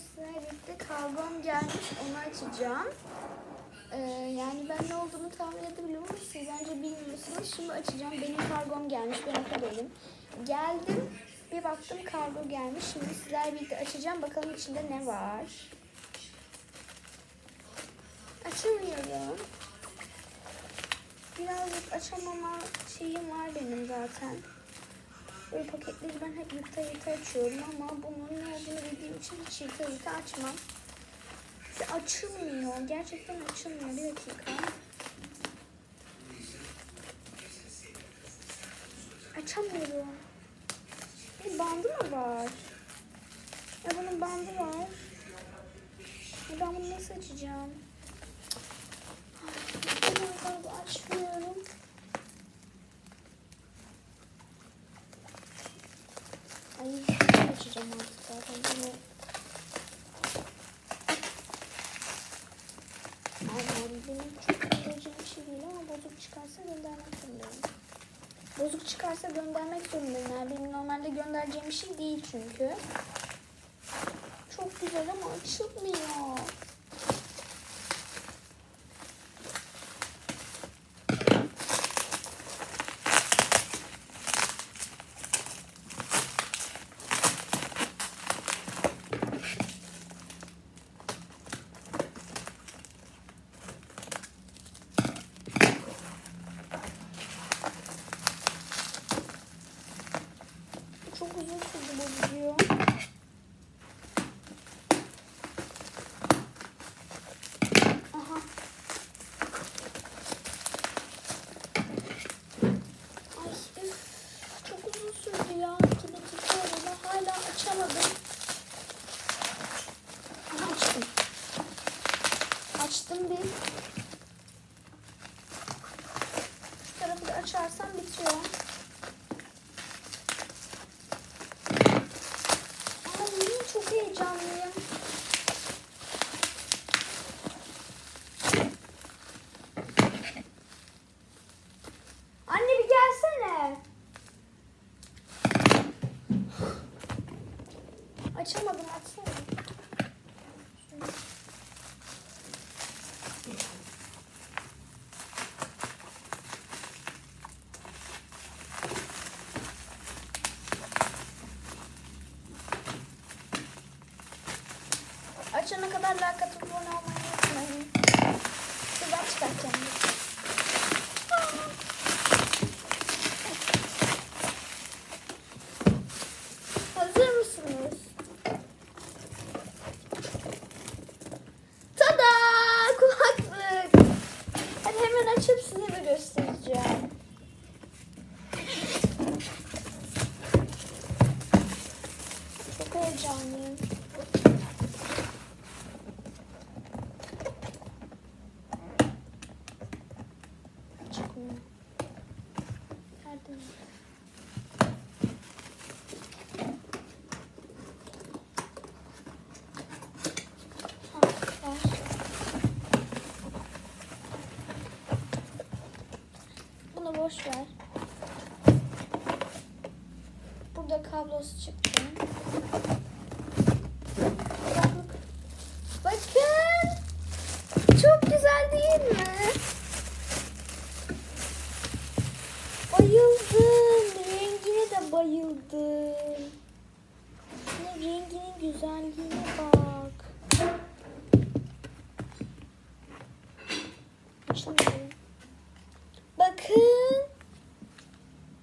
sizlerle birlikte kargom gelmiş onu açacağım. Ee, yani ben ne olduğunu tahmin edebiliyorum ama siz bence bilmiyorsunuz. Şimdi açacağım. Benim kargom gelmiş. Ben okudayım. Geldim. Bir baktım kargo gelmiş. Şimdi sizlerle birlikte açacağım. Bakalım içinde ne var. Açamıyorum. Birazcık açamama şeyim var benim zaten. Böyle paketleri ben hep yırta yırta açıyorum ama bunun ne olduğunu bildiğim için hiç yırta yırta açmam. Ve açılmıyor. Gerçekten açılmıyor. Bir dakika. Açamıyorum. Bir bandı mı var? Ya bunun bandı var. Ya ben bunu nasıl açacağım? Ben galiba açmıyorum. Ay açacağım artık zaten bunu. Aynen benim çok öğretici bir şey değil ama bozuk çıkarsa göndermek zorundayım. Bozuk çıkarsa göndermek zorundayım. Yani benim normalde göndereceğim bir şey değil çünkü. Çok güzel ama açılmıyor. Çok uzun sürdü bu video. Aha. Ay çok uzun sürdü ya. İki dakika oldu. Hala açamadım. Aha, açtım. Açtım bir. Çok heyecanlıyım. Anne bir gelsene. Açamadım açsana. Açana kadar like atıp abone olmayı unutmayın. Güzel çıkartacağım. Hazır mısınız? Tada! Kulaklık. Hadi hemen açıp size de göstereceğim. Çok heyecanlıyım. Çıkmıyor. Nerede? Ha, var. Bunu boş ver. Burada kablosu çıktı. Kulaklık. Bakın. Çok güzel değil mi? Bayıldım. Rengine de bayıldım. Şunun renginin güzelliğine bak. Açılmıyor. Bakın.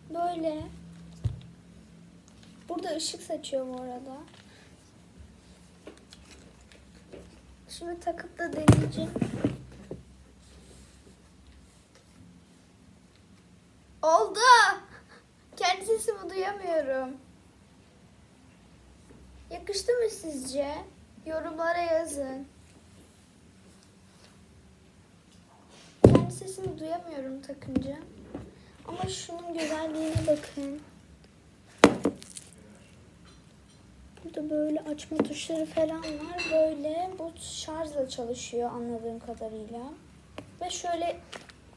Böyle. Burada ışık saçıyor bu arada. Şimdi takıp da deneyeceğim. Oldu. Kendi sesimi duyamıyorum. Yakıştı mı sizce? Yorumlara yazın. Kendi sesimi duyamıyorum takınca. Ama şunun güzelliğine bakın. Burada böyle açma tuşları falan var. Böyle bu şarjla çalışıyor anladığım kadarıyla. Ve şöyle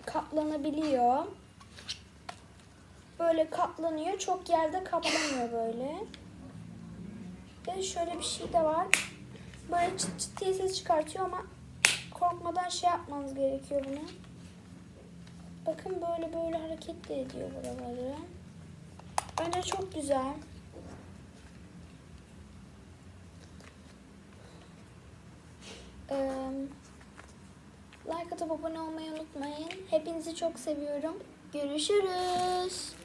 katlanabiliyor. Böyle katlanıyor. Çok yerde kaplamıyor böyle. Ve şöyle bir şey de var. Böyle çıt çıt diye ses çıkartıyor ama korkmadan şey yapmanız gerekiyor bunu. Bakın böyle böyle hareket de ediyor buraları. Bence çok güzel. Ee, like atıp abone olmayı unutmayın. Hepinizi çok seviyorum. Görüşürüz.